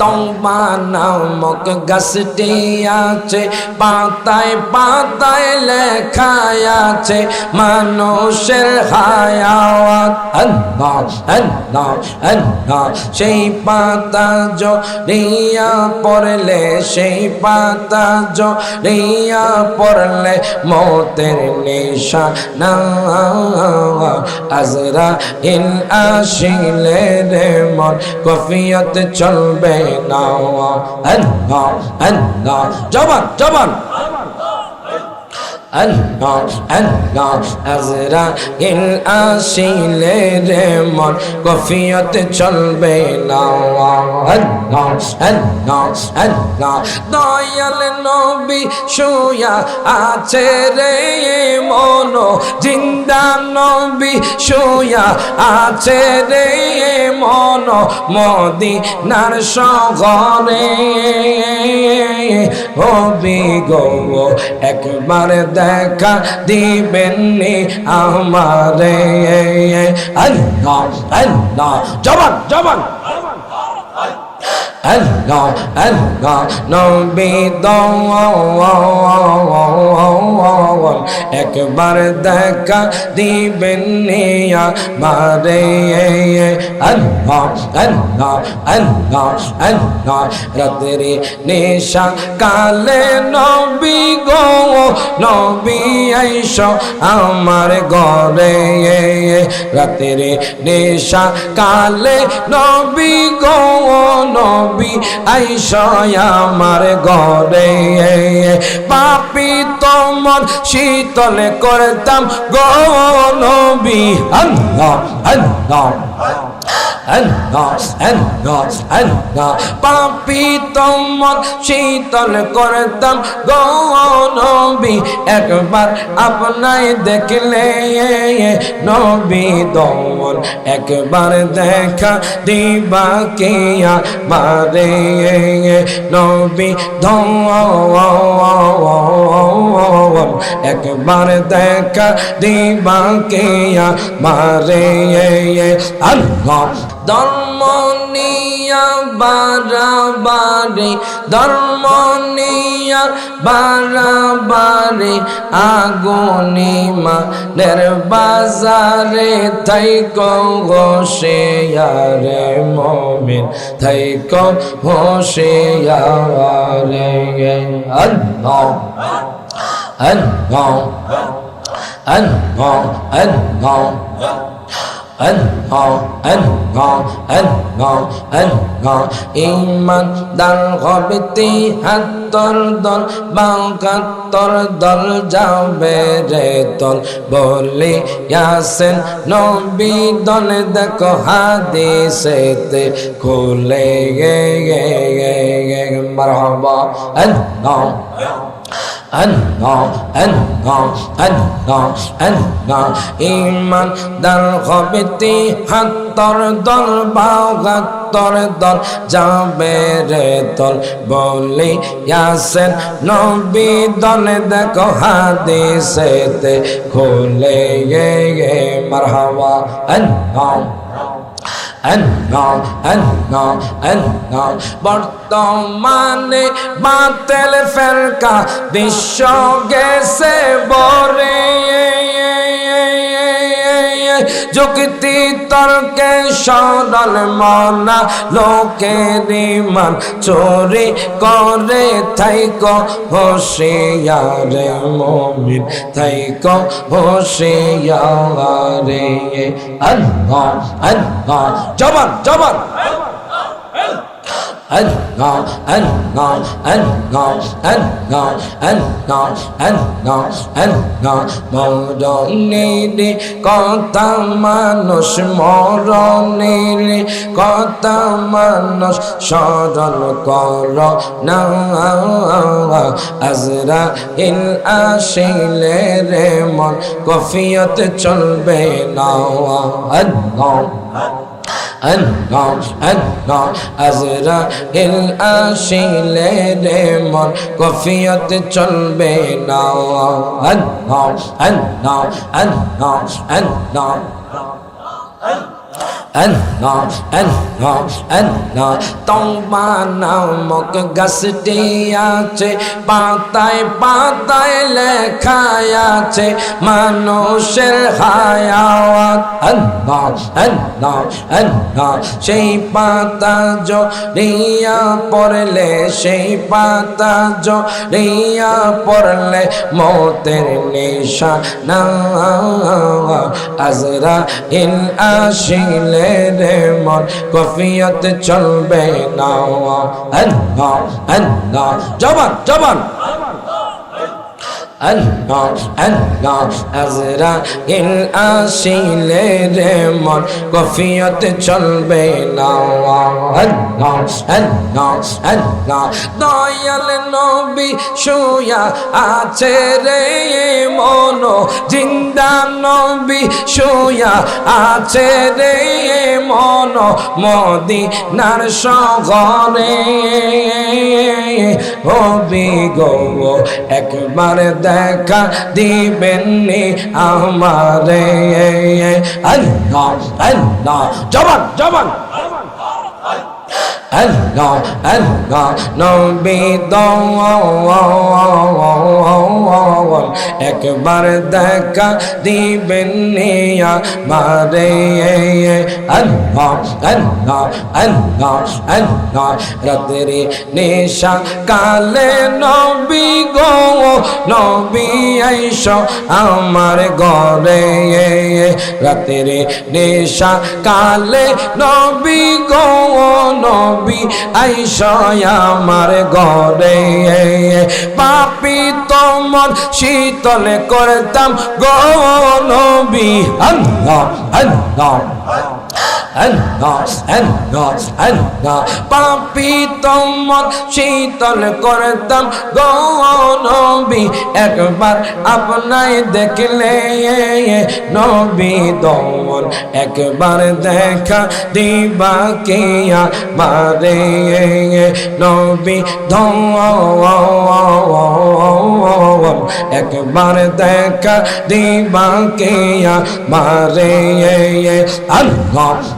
তওবা নামক গাছটি আছে, পাতায় পাতায় লেখা আছে, মানুষের হায়াত আল্লাহ সেই পাতা জড়িয়া পড়লে, সেই পাতা জড়িয়া পড়লে মতের নিশা না আজরা ইল আসিলে রে মন, কফিয়ত চলবে না আল্লাহ আল্লাহ জবান জবান। আল্লাহ আল্লাহ আজরা ইল আসিলে রে মন কফিয়ত চলবে না আল্লাহ আল্লাহ আল্লাহ দয়াল নবী শুয়া আছে রে মন, জিন্দা নবী শুয়া আছে রে মন, মদিনার শহরে হবি গো একবার দেখা দিবেননি আমারে। আল্লাহ আল্লাহ জবান জবান। একবার দেখা দিবেন মারে, আল্লাহ আল্লাহ নেশা কালে নবী গো, নবী আইস আমার ঘরে। রাতের নেশা কালে নবী গো, নবী আইস আমার ঘরে। পাপি তোমার শীতল করতাম গো নবী। আল্লাহ আল্লাহ। পাপি তোমার শীতল করতাম গো নবী, একবার আপনায় দেখলে নবী দমন। একবার দেখা দিবা কেয়া মারে নবী ধন একবার দেখা দিবা কেয়া মারে আল্লাহ ধর্ম নিয়া বারাবারে, ধর্ম নিয়া বারাবারে, আগুনি মানের বাজারে থাই হোসে আরে মমিন থাই হোসে আরে আল্লাহ আল্লাহ আল্লাহ আল্লাহ। ân hộ ân ngọ ân ngọ ân ngọ ইমান দান গবিতি হাত তর দল বাঙ্কাত্তর দল যাবে রে দল বলি ইয়াসেন নবী দল দেখো হাদিসেতে, খুলে গে গে গে গে মারহাবা। ân ngọ ইমান দার হবে তি হাত্তর দল বাগাত্তর দল যাবে রে দল বলি ইয়াসেন নবী দল দেখো হাদিসেতে খুলে গে গে মারহাবা বর্তমানে বাতেল ফেরকা বিশ্ব গেছে বরে। যুক্তি তর্কে সরল মনা লোকের মান চোরি করে থাইক হোশিয়ারে মমিন, থাইক হোশিয়ারে আল্লাহ আল্লাহ, জবান জবান। আল্লাহ আল্লাহ আল্লাহ আল্লাহ আল্লাহ আল্লাহ আল্লাহ মরণের কথা মানুষ মরণের কথা মানুষ সরল কর না আজরা ইল আসিলে রে মন কফিয়ত চলবে না আল্লাহ আল্লাহ কফিয়তে চলবে না And now, and now, and now, and now. আল্লাহ আল্লাহ আল্লাহ তওবা নামক গাছটি আছে পাতায় পাতায় লেখা আছে মানুষের হায়াত আল্লাহ আল্লাহ আল্লাহ সেই পাতা জড়িয়া পড়লে সেই পাতা জড়িয়া পড়লে মতের নিশা না আজরা ইল আসিলে রে মন কফিয়ত চলবে না আল্লাহ আল্লাহ জবান জবান আল্লাহ আল্লাহ আজরা ইল আসিলে রে মন কফিয়ত চলবে না। আল্লাহ আল্লাহ আল্লাহ, দয়াল নবী শুয়া আছে রে মন, জিন্দা নবী শুয়া আছে রে মন, মদিনার শহরে হবি গো একবার দেখা দিবেননি আমারে। আল্লাহ আল্লাহ জবান জবান। একবার দেখা দিবেন মারে আল্লাহ আল্লাহ নেশা কালে নবী গো নবী আইস আমার ঘরে রাতেরে নেশা কালে নবী গো নবী আইস আমার ঘরে। পাপি তোমার শীতল করতাম গো নবী। আল্লাহ আল্লাহ। পাপি তোমার শীতল করতাম গো নবী, একবার আপনায় দেখলে নবী দমন। একবার দেখা দিবা কিয়া মারে নবী ধন একবার দেখা দিবা কিয়া মারে আল্লাহ।